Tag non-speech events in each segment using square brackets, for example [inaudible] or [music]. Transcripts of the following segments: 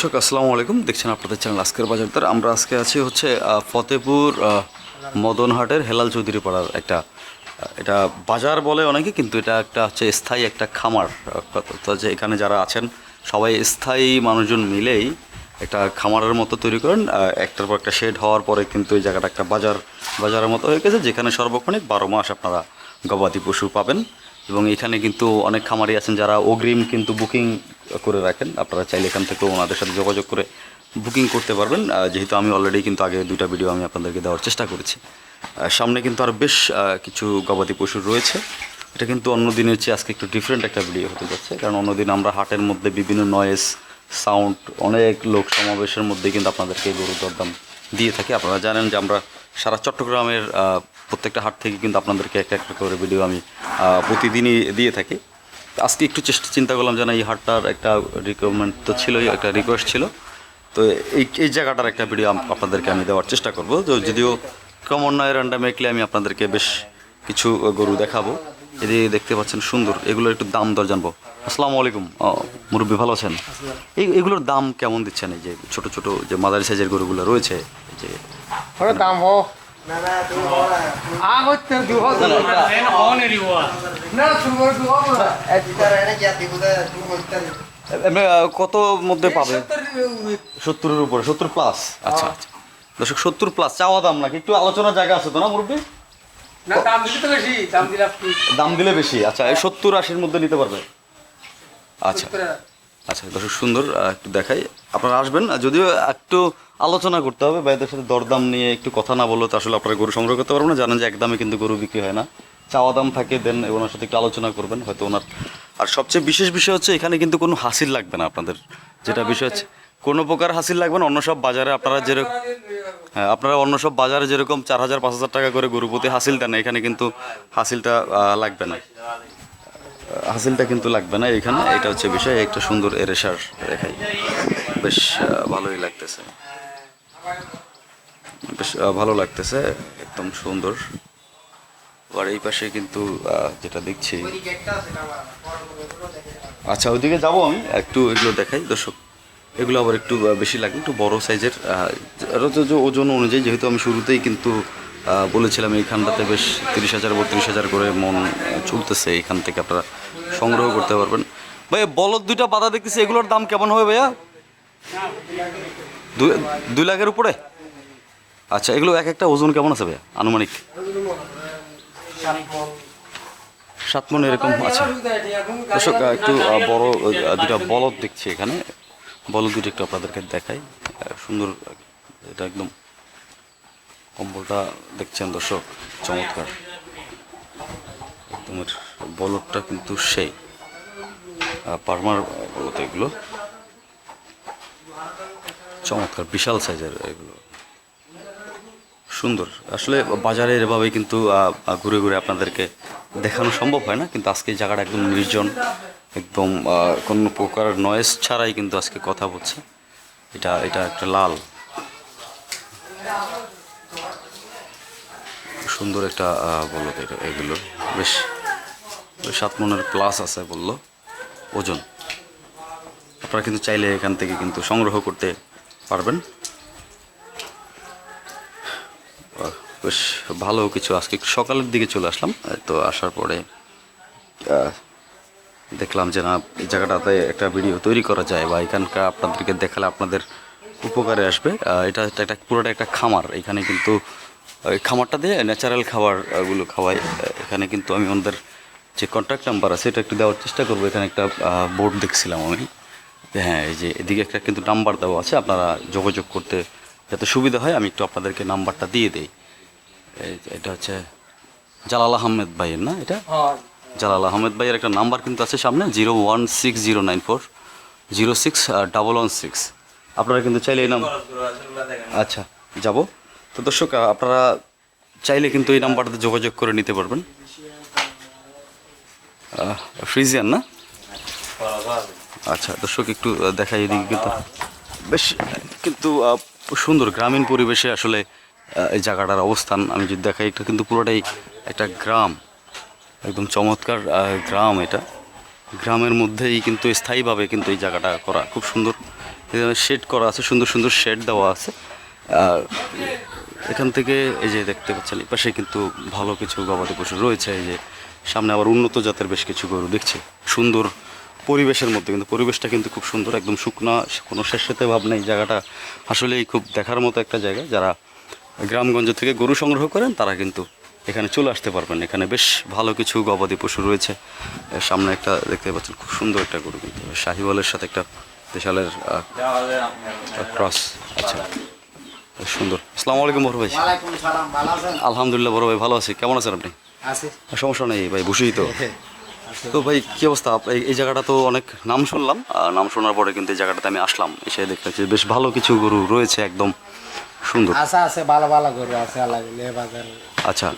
দর্শক, আসসালামু আলাইকুম। দেখছেন আপনাদের চ্যানেল আজকের বাজারদার আমরা আজকে আছি হচ্ছে ফতেপুর মদনহাটের হেলাল চৌধুরী পাড়ার একটা এটা বাজার বলে অনেকে, কিন্তু এটা একটা হচ্ছে স্থায়ী একটা খামার তো যে এখানে যারা আছেন, সবাই স্থায়ী মানুষজন মিলেই একটা খামারের মতো তৈরি করেন। একটার পর একটা শেড হওয়ার পরে কিন্তু এই জায়গাটা একটা বাজার, বাজারের মতো হয়ে গেছে, যেখানে সর্বক্ষণিক বারো মাস আপনারা গবাদি পশু পাবেন। এবং এখানে কিন্তু অনেক খামারি আছেন যারা অগ্রিম কিন্তু বুকিং করে রাখেন। আপনারা চাইলে এখান থেকেও ওনাদের সাথে যোগাযোগ করে বুকিং করতে পারবেন। যেহেতু আমি অলরেডি কিন্তু আগে দুইটা ভিডিও আমি আপনাদেরকে দেওয়ার চেষ্টা করেছি। সামনে কিন্তু আর বেশ কিছু গবাদি পশু রয়েছে। এটা কিন্তু অন্য দিনের চেয়ে আজকে একটু ডিফারেন্ট একটা ভিডিও হতে যাচ্ছে। কারণ অন্যদিন আমরা হাটের মধ্যে বিভিন্ন নয়েজ সাউন্ড অনেক লোক সমাবেশের মধ্যে কিন্তু আপনাদেরকে গরু দরদাম দিয়ে থাকি। আপনারা জানেন যে আমরা সারা চট্টগ্রামের প্রত্যেকটা হাট থেকে কিন্তু আপনাদেরকে এক একটা করে ভিডিও আমি প্রতিদিনই দিয়ে থাকি। আজকে একটু চেষ্টা, চিন্তা করলাম যে না এই হাটটার একটা রিকোয়ারমেন্ট তো ছিলই, একটা রিকোয়েস্ট ছিল। তো এই এই জায়গাটার একটা ভিডিও আপনাদেরকে আমি দেওয়ার চেষ্টা করব। তো যদিও ক্রমান্বয়ে র্যান্ডামেকলি আমি আপনাদেরকে বেশ কিছু গরু দেখাবো। এদিকে দেখতে পাচ্ছেন সুন্দর, এগুলোর একটু দাম দর জানব। আসসালামু আলাইকুম মুরব্বী ভালো আছেন? এই, এগুলোর দাম কেমন দিচ্ছেন? এই যে ছোট ছোট যে মাদারি সাইজের গরুগুলো রয়েছে যে দাম কত মধ্যে পাবে? সত্তরের উপরে সত্তর প্লাস আচ্ছা আচ্ছা। দর্শক সত্তর প্লাস চাওয়া দাম নাকি? একটু আলোচনার জায়গা আছে তো না মুরব্বী? না দাম দিলে বেশি আচ্ছা এই সত্তর আশির মধ্যে নিতে পারবে? আচ্ছা। আচ্ছা দর্শক সুন্দর একটু দেখাই। আপনারা আসবেন যদিও একটু আলোচনা করতে হবে, ভাইদের সাথে দরদাম নিয়ে একটু কথা না বললে তো আসলে আপনারা গরু সংগ্রহ করতে পারবেন না। জানেন যে একদমে কিন্তু গরু বিক্রি হয় না। চাওয়া দাম থাকে, দেন ওনার সাথে একটু আলোচনা করবেন, হয়তো ওনার আর সবচেয়ে বিশেষ বিষয় হচ্ছে এখানে কিন্তু কোনো হাসিল লাগবে না আপনাদের। যেটা বিষয় হচ্ছে, কোনো প্রকার হাসিল লাগবে না। অন্য সব বাজারে আপনারা যেরকম হ্যাঁ আপনারা অন্য সব বাজারে যেরকম চার হাজার, পাঁচ হাজার টাকা করে গরু প্রতি হাসিল দেন, এখানে কিন্তু হাসিলটা লাগবে না। হাসিলটা কিন্তু লাগবে না এখানে। এটা হচ্ছে বিষয়, একটা সুন্দর এরেশার রেখাই। বেশ ভালোই লাগতেছে। বেশ ভালো লাগতেছে, একদম সুন্দর। আর এই পাশে কিন্তু যেটা দেখছি আচ্ছা ওইদিকে যাব আমি, একটু এগুলো দেখাই। দর্শক, এগুলো আবার একটু বেশি লাগে, একটু বড় সাইজের ওজন অনুযায়ী, যেহেতু আমি শুরুতেই কিন্তু বলেছিলাম এইখানটাতে বেশ তিরিশ হাজার বত্রিশ হাজার করে মন চলতেছে, এখান থেকে আপনারা সংগ্রহ করতে পারবেন। ভাই বলদ দুইটা বাধা দেখতেছি, এগুলোর দাম কেমন হবে ভাইয়া? দুই লাখের উপরে? আচ্ছা এগুলো এক একটা ওজন কেমন আছে আনুমানিক? সাত মন এরকম আছে দর্শক একটু বড় দুটা বলদ দেখছি এখানে। বলদ দুটো একটু আপনাদেরকে দেখাই। সুন্দর, এটা একদম কম্বলটা দেখছেন দর্শক, চমৎকার। একদম বলদটা কিন্তু সেই পারমার বলতে এগুলো। চমৎকার, বিশাল সাইজের এগুলো। সুন্দর। আসলে বাজারে এভাবে কিন্তু ঘুরে ঘুরে আপনাদেরকে দেখানো সম্ভব হয় না, কিন্তু আজকে জায়গাটা একদম নির্জন, একদম কোনো প্রকার নয়েজ ছাড়াই কিন্তু আজকে কথা বলছে। এটা এটা একটা লাল। সুন্দর একটা বলল এগুলো। বেশ সাত মনের প্লাস আছে বলল। ওজন। আপনারা কিন্তু চাইলে এখান থেকে কিন্তু সংগ্রহ করতে পারবেন? বেশ ভালো কিছু। আজকে সকালের দিকে চলে আসলাম। তো আসার পরে দেখলাম যে না এই জায়গাটাতে একটা ভিডিও তৈরি করা যায় বা এখানকার আপনাদেরকে দেখালে আপনাদের উপকারে আসবে। এটা একটা একটা পুরোটা একটা খামার। এখানে কিন্তু ওই খামারটা দিয়ে ন্যাচারাল খাবারগুলো খাওয়াই। এখানে কিন্তু আমি ওনাদের যে কন্ট্যাক্ট নাম্বার আছে এটা একটু দেওয়ার চেষ্টা করব। এখানে একটা বোর্ড দেখছিলাম আমি। হ্যাঁ এই যে এদিকে একটা কিন্তু নাম্বার দেওয়া আছে আপনারা যোগাযোগ করতে যাতে সুবিধা হয় আমি একটু আপনাদেরকে নাম্বারটা দিয়ে দিই। এটা হচ্ছে জালাল আহমেদ ভাইয়ের না এটা? জালাল আহমেদ ভাইয়ের একটা নাম্বার কিন্তু আছে সামনে zero one six zero nine four zero six double one six আপনারা কিন্তু চাইলে এই নাম আচ্ছা যাব। তো দর্শক আপনারা চাইলে কিন্তু এই নাম্বারটাতে যোগাযোগ করে নিতে পারবেন। ফ্রিজিয়ান না? আচ্ছা দর্শক, একটু দেখাই এদিকে কিন্তু। বেশ, কিন্তু সুন্দর গ্রামীণ পরিবেশে আসলে এই জায়গাটার অবস্থান। আমি যদি দেখাই, এটা কিন্তু পুরোটাই একটা গ্রাম। একদম চমৎকার গ্রাম এটা। গ্রামের মধ্যেই কিন্তু স্থায়ীভাবে কিন্তু এই জায়গাটা করা খুব সুন্দর। শেড করা আছে, সুন্দর সুন্দর শেড দেওয়া আছে। এখান থেকে এই যে দেখতে পাচ্ছেন পাশে কিন্তু ভালো কিছু গবাদি পশু রয়েছে। এই যে সামনে আবার উন্নত জাতের বেশ কিছু গরু দেখছি। সুন্দর পরিবেশের মধ্যে কিন্তু পরিবেশটা কিন্তু খুব সুন্দর একদম শুকনা কোনো শেষেতে ভাব নেই জায়গাটা আসলেই খুব দেখার মতো একটা জায়গা। যারা গ্রামগঞ্জ থেকে গরু সংগ্রহ করেন তারা কিন্তু এখানে চলে আসতে পারবেন। এখানে বেশ ভালো কিছু গবাদি পশু রয়েছে। সামনে একটা দেখতে পাচ্ছেন খুব সুন্দর একটা গরু কিন্তু। শাহিওয়ালের সাথে একটা দেশালের ক্রস আচ্ছা সুন্দর। আসসালামু আলাইকুম বড় ভাই। আলহামদুলিল্লাহ বড় ভাই ভালো আছি। কেমন আছেন আপনি? সমস্যা নেই ভাই বসেই তো। [laughs] তো ভাই কি অবস্থা? এই- জায়গাটা তো অনেক নাম শুনলাম। নাম শোনার পরে কিন্তু এই জায়গাটাতে আমি আসলাম। এসে দেখলাম যে বেশ ভালো কিছু গরু রয়েছে একদম সুন্দর। আছে আছে ভালো ভালো গরু আছে বাজার। আচ্ছা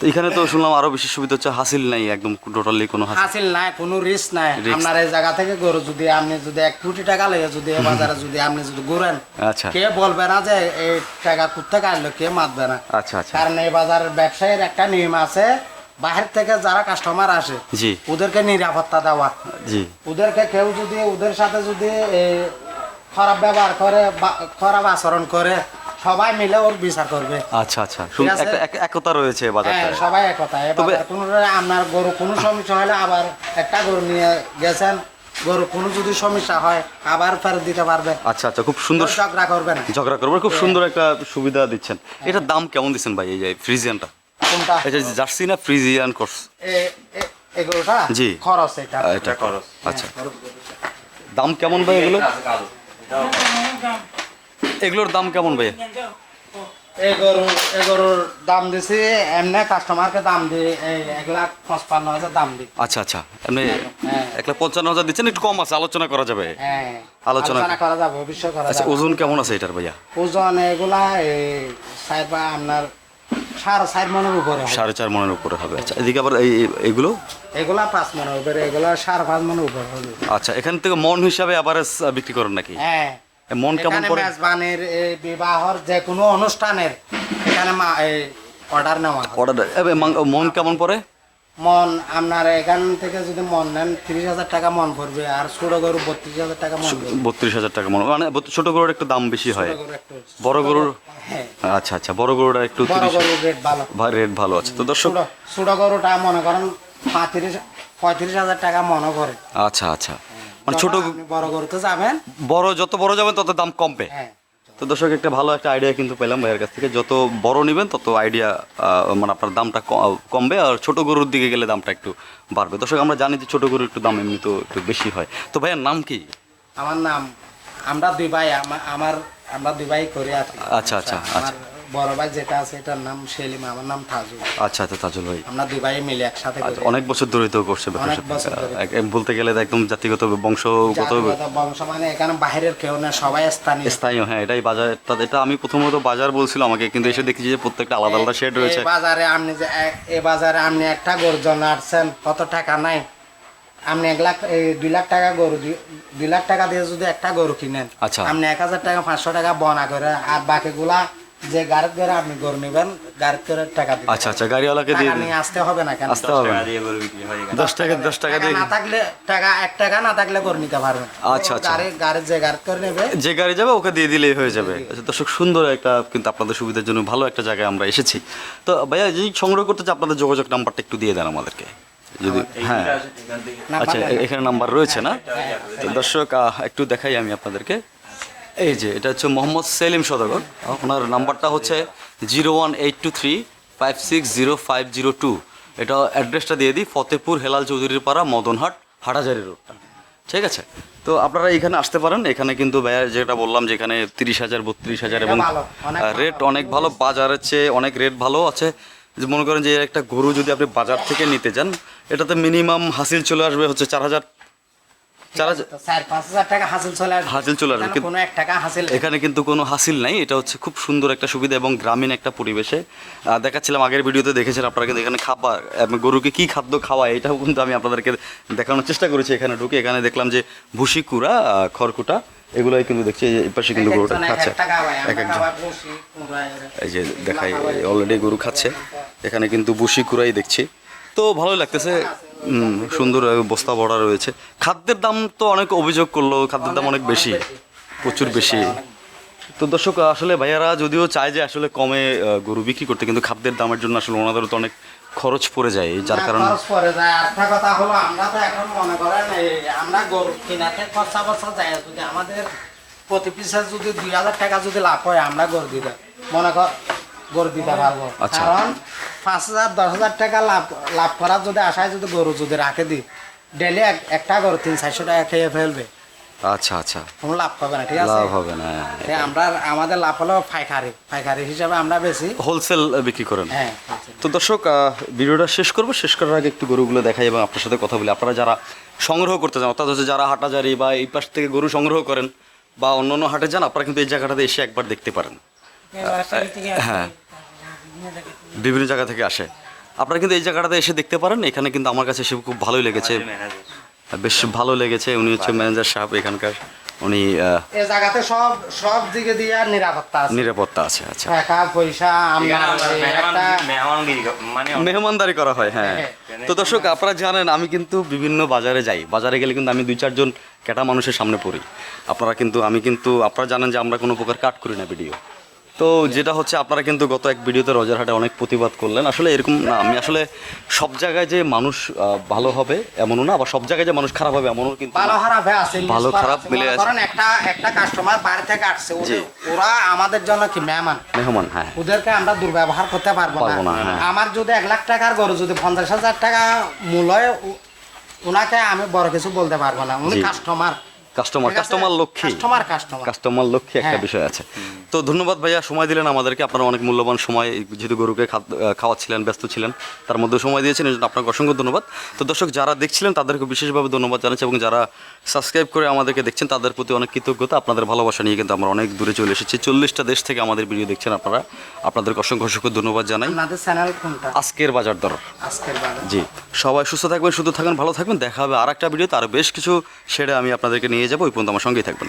তো এখানে তো শুনলাম আরও বেশি সুবিধা হচ্ছে হাসিল নাই একদম টোটালি কোনো হাসিল। নাই কোনো রিস্ক নাই। আপনার এই জায়গা থেকে গরু যদি আপনি যদি এক কোটি টাকা লেগে যদি এই বাজারে যদি আপনি যদি ঘুরেন আচ্ছা। কে বলবে না যে এই টাকা কোথেকে আসলো কে মাতবে না? আচ্ছা আচ্ছা। কারণ এই বাজারের ব্যবসায়ীর একটা নিয়ম আছে বাহির থেকে যারা কাস্টমার আসে জি। ওদেরকে নিরাপত্তা দেওয়া। জি। ওদেরকে কেউ যদি ওদের সাথে যদি খারাপ ব্যবহার করে খারাপ আচরণ করে সবাই মিলে ওর বিচার করবে। আচ্ছা আচ্ছা। একতা রয়েছে হ্যাঁ সবাই একতা। তবে- কোনো আপনার গরু কোনো সমস্যা হলে আবার একটা গরু নিয়ে গেছেন। গরু কোনো যদি সমস্যা হয় আবার ফেরত দিতে পারবে আচ্ছা আচ্ছা। খুব সুন্দর ঝগড়া করবে না ঝগড়া করব খুব সুন্দর একটা সুবিধা দিচ্ছেন। এটার দাম কেমন দিচ্ছেন ভাই এই যে ফ্রিজিয়ানটা? কোনটা? এটা জার্সি না ফ্রিজিয়ান কোর্স? এগুলোটা? জি। খরচ এটা। এটা খরচ। আচ্ছা। দাম কেমন ভাই এগুলো? এগুলোর দাম কেমন ভাই? এই গরু দাম দিছি এমনি কাস্টমারকে দাম এই এক লাখ পঁচপান্ন হাজার দাম দিই আচ্ছা আচ্ছা। এমনি হ্যাঁ। এক লাখ পঞ্চান্ন হাজার দিচ্ছেন একটু কম আছে আলোচনা করা যাবে। হ্যাঁ আলোচনা- করা যাবে ভবিষ্যৎ করা আচ্ছা ওজন কেমন আছে এটার ভাইয়া? ওজন এগুলা এই আপনার সাড়ে চার মনের উপরে হবে। সাড়ে চার মনের উপরে হবে। আচ্ছা এদিকে আবার এই এগুলো? এগুলা পাঁচ মনের উপরে এগুলা সাড়ে পাঁচ মনের উপরে হবে। আচ্ছা এখান থেকে মন হিসাবে আবার বিক্রি করেন নাকি? হ্যাঁ। মন কেমন করে মেজবানের বিবাহর যে কোনো অনুষ্ঠানের এখানে অর্ডার নেওয়া অর্ডার মন কেমন পড়ে? মন আপনার এখান থেকে যদি মন নেন তিরিশ হাজার টাকা মন পড়বে আর ছোট গরু বত্রিশ হাজার টাকা মন বত্রিশ হাজার টাকা মন মানে ছোট গরুর একটু দাম বেশি হয়। বড় গরুর হ্যাঁ। আচ্ছা আচ্ছা বড় গরুটা একটু রেট ভালো। রেট ভালো আছে। তো দর্শক ছোট গরুটা মনে করেন পঁয়ত্রিশ পঁয়ত্রিশ হাজার টাকা মনে করে। আচ্ছা আচ্ছা। মানে ছোট বড় গরুতে যাবেন বড় যত বড় যাবেন তত দাম কমবে। হ্যাঁ। তো দর্শক একটা ভালো একটা আইডিয়া কিন্তু পেলাম ভাইয়ের কাছ থেকে। যত বড় নেবেন তত আইডিয়া মানে আপনার দামটা কমবে আর ছোট গরুর দিকে গেলে দামটা একটু বাড়বে। দর্শক আমরা জানি যে ছোট গরুর একটু দাম এমনি তো একটু বেশি হয়। তো ভাইয়ের নাম কি? আমার নাম আমরা দুই ভাই আমার আমরা দুই ভাই করে আছি। আচ্ছা, আচ্ছা, আমার বড় ভাই যেটা আছে এটার নাম সেলিম আমার নাম তাজু আচ্ছা আচ্ছা তাজুল ভাই। আমরা দুই ভাই মিলে একসাথে আচ্ছা অনেক বছর ধরে তো করছে বলতে গেলে একদম জাতিগত বংশগত বংশ মানে এখানে বাইরের কেউ না সবাই স্থানীয়। স্থানীয় হ্যাঁ এটাই বাজার তা- এটা আমি প্রথমত বাজার বলছিল আমাকে কিন্তু এসে দেখি যে প্রত্যেকটা আলাদা আলাদা শেড রয়েছে। বাজারে আপনি যে এ- বাজারে আপনি একটা গরুর জন্য আসছেন কত টাকা নাই? আপনি এক লাখ দুই লাখ টাকা গরু দুই লাখ টাকা দিয়ে যদি একটা গরু কিনেন আচ্ছা। আপনি এক হাজার টাকা পাঁচশো টাকা বনা করে আর বাকিগুলা যে গাড়িত করে আপনি গরু নেবেন গাড়িত করে টাকা দিবেন। আচ্ছা আচ্ছা গাড়িওয়ালাকে দিয়ে নিয়ে আসতে হবে না কেন? আসতে হবে না। দশ টাকা দশ টাকা টাকা দিয়ে না থাকলে টাকা এক টাকা না থাকলে গরু নিতে পারবেন আচ্ছা, আচ্ছা। গাড়ি গাড়ি যে গাড়ি করে নেবে যে গাড়ি যাবে ওকে দিয়ে দিলেই হয়ে যাবে। আচ্ছা দর্শক সুন্দর একটা কিন্তু আপনাদের সুবিধার জন্য ভালো একটা জায়গায় আমরা এসেছি। তো ভাইয়া যদি সংগ্রহ করতে চাই আপনাদের যোগাযোগ নাম্বারটা একটু দিয়ে দেন আমাদেরকে। যদি হ্যাঁ। আচ্ছা এখানে নাম্বার রয়েছে না? তো দর্শক আহ, একটু দেখাই আমি আপনাদেরকে। এই যে এটা হচ্ছে মোহাম্মদ সেলিম সদাগর। ওনার নাম্বারটা হচ্ছে zero one eight two three five six zero five zero two. এটা অ্যাড্রেসটা দিয়ে দিই ফতেপুর হেলাল চৌধুরীর পাড়া মদনহাট হাটাজারি রোডটা ঠিক আছে? তো আপনারা এখানে আসতে পারেন। এখানে কিন্তু ভাইয়া যেটা বললাম যে এখানে তিরিশ হাজার বত্রিশ হাজার এবং। রেট অনেক ভালো। বাজারের চেয়ে অনেক রেট ভালো আছে। যে মনে করেন যে একটা গরু যদি আপনি বাজার থেকে নিতে যান এটাতে মিনিমাম হাসিল চলে আসবে হচ্ছে চার হাজার হাসিল চলে আসবে। এখানে কিন্তু- কোনো হাসিল নেই। এটা হচ্ছে খুব সুন্দর একটা সুবিধা এবং গ্রামীণ একটা পরিবেশে। দেখাচ্ছিলাম আগের ভিডিওতে দেখেছেন আপনারা কিন্তু এখানে খাবার গরুকে কি খাদ্য খাওয়ায় এটাও কিন্তু আমি আপনাদেরকে দেখানোর চেষ্টা করেছি এখানে ঢুকে। এখানে দেখলাম যে ভুসি কুড়া খড়কুটা এগুলোই কিন্তু দেখছি। এই পাশে কিন্তু গরুটা খাচ্ছে। এক একজন। এই যে দেখাই অলরেডি গরু খাচ্ছে। এখানে কিন্তু বুসি কুড়াই দেখছি। তো ভালোই লাগতেছে। সুন্দর বস্তা ভরা রয়েছে। খাদ্যের দাম তো অনেক অভিযোগ করল খাদ্যের দাম অনেক বেশি প্রচুর বেশি। তো দর্শক আসলে ভাইয়ারা যদিও চায় যে আসলে কমে গরু বিক্রি করতে কিন্তু খাদ্যের দামের জন্য আসলে ওনাদেরও তো অনেক খরচ পড়ে যায় যার কারণে খরচ পড়ে যায়। আরেকটা কথা হলো আমরা তো এখন মনে করেন আমরা গরু কিনাতে খরচা বর্চা যায়। যদি আমাদের প্রতি পিসে যদি দুই হাজার টাকা যদি লাভ হয় আমরা গরু দিতে মনে কর গরু দিতে পারব। আচ্ছা। কারণ পাঁচ হাজার দশ হাজার টাকা লাভ লাভ করার যদি আশায় যদি গরু যদি রাখে দিই ডেলি একটা গরু তিন চারশো টাকা খেয়ে ফেলবে। আচ্ছা আচ্ছা। কোনো লাভ পাবে না ঠিক আছে? লাভ হবে না আমরা আমাদের লাভ হলো পাইকারি পাইকারি হিসাবে আমরা বেশি। হোলসেল বিক্রি করেন। হ্যাঁ তো দর্শক ভিডিওটা শেষ করব। শেষ করার আগে একটু গরুগুলো দেখাই এবং আপনার সাথে কথা বলি। আপনারা যারা সংগ্রহ করতে চান অর্থাৎ হচ্ছে যারা হাটাজারি বা এই পাশ থেকে গরু সংগ্রহ করেন বা অন্য অন্য হাটে যান আপনারা কিন্তু এই জায়গাটাতে এসে একবার দেখতে পারেন। হ্যাঁ। বিভিন্ন জায়গা থেকে আসে। আপনারা কিন্তু এই জায়গাটাতে এসে দেখতে পারেন এখানে কিন্তু আমার কাছে এসে খুব ভালোই লেগেছে। বেশ ভালো লেগেছে উনি হচ্ছে ম্যানেজার সাহেব এখানকার উনি এই জায়গাতে সব সব দিকে দিয়ে নিরাপত্তা আছে। নিরাপত্তা আছে আচ্ছা। টাকা পয়সা আমরা মানে মেহমানদারি করা হয় হ্যাঁ। হ্যাঁ। তো দর্শক আপনারা জানেন আমি কিন্তু বিভিন্ন বাজারে যাই। বাজারে গেলে কিন্তু আমি দুই চারজন ক্যাটা মানুষের সামনে পড়ি। আপনারা কিন্তু আমি কিন্তু আপনারা জানেন যে আমরা কোনো প্রকার কাট করি না ভিডিও। তো যেটা হচ্ছে আপনারা কিন্তু গত এক ভিডিওতে রজারহাটে অনেক প্রতিবাদ করলেন। আসলে এরকম না আমি আসলে সব জায়গায় যে মানুষ ভালো হবে এমনও না আবার সব জায়গায় যে মানুষ খারাপ হবে এমনও কিন্তু ভালো খারাপ হয়ে আছে ভালো খারাপ মিলে আছে। করেন একটা একটা কাস্টমার বাইরে থেকে আসছে ওরা আমাদের জন্য কি মেহমান? মেহমান হ্যাঁ। ওদেরকে আমরা দুর্ব্যবহার করতে পারব না, হ্যাঁ। আমার যদি এক লাখ টাকার গরু যদি পঞ্চাশ হাজার টাকা মূল্যে ওনাকে আমি বড় কিছু বলতে পারব না। উনি customer customer customer Lakshmi. Customer customer customer লক্ষ্যে একটা হ্যাঁ। বিষয় আছে। তো ধন্যবাদ ভাইয়া সময় দিলেন আমাদেরকে। আপনারা অনেক মূল্যবান সময় যেহেতু গরুকে খাওয়াচ্ছিলেন ব্যস্ত ছিলেন তার মধ্যে সময় দিয়েছেন এই জন্য আপনাকে অসংখ্য ধন্যবাদ। তো দর্শক যারা দেখছিলেন তাদেরকে বিশেষভাবে ধন্যবাদ জানাচ্ছি এবং যারা সাবস্ক্রাইব করে আমাদেরকে দেখছেন তাদের প্রতি অনেক কৃতজ্ঞতা। আপনাদের ভালোবাসা নিয়ে কিন্তু আমরা অনেক দূরে চলে এসেছি। চল্লিশটা দেশ থেকে আমাদের ভিডিও দেখছেন আপনারা। আপনাদেরকে অসংখ্য অসংখ্য ধন্যবাদ জানাই। চ্যানেল কোনটা? আজকের বাজার দর। আজকের বাজার জি। সবাই সুস্থ থাকবেন সুস্থ থাকবেন ভালো থাকবেন। দেখা হবে আর একটা ভিডিওতে আরও বেশ কিছু সেটা আমি আপনাদেরকে নিয়ে যাব ওই পর্যন্ত আমার সঙ্গেই থাকবেন।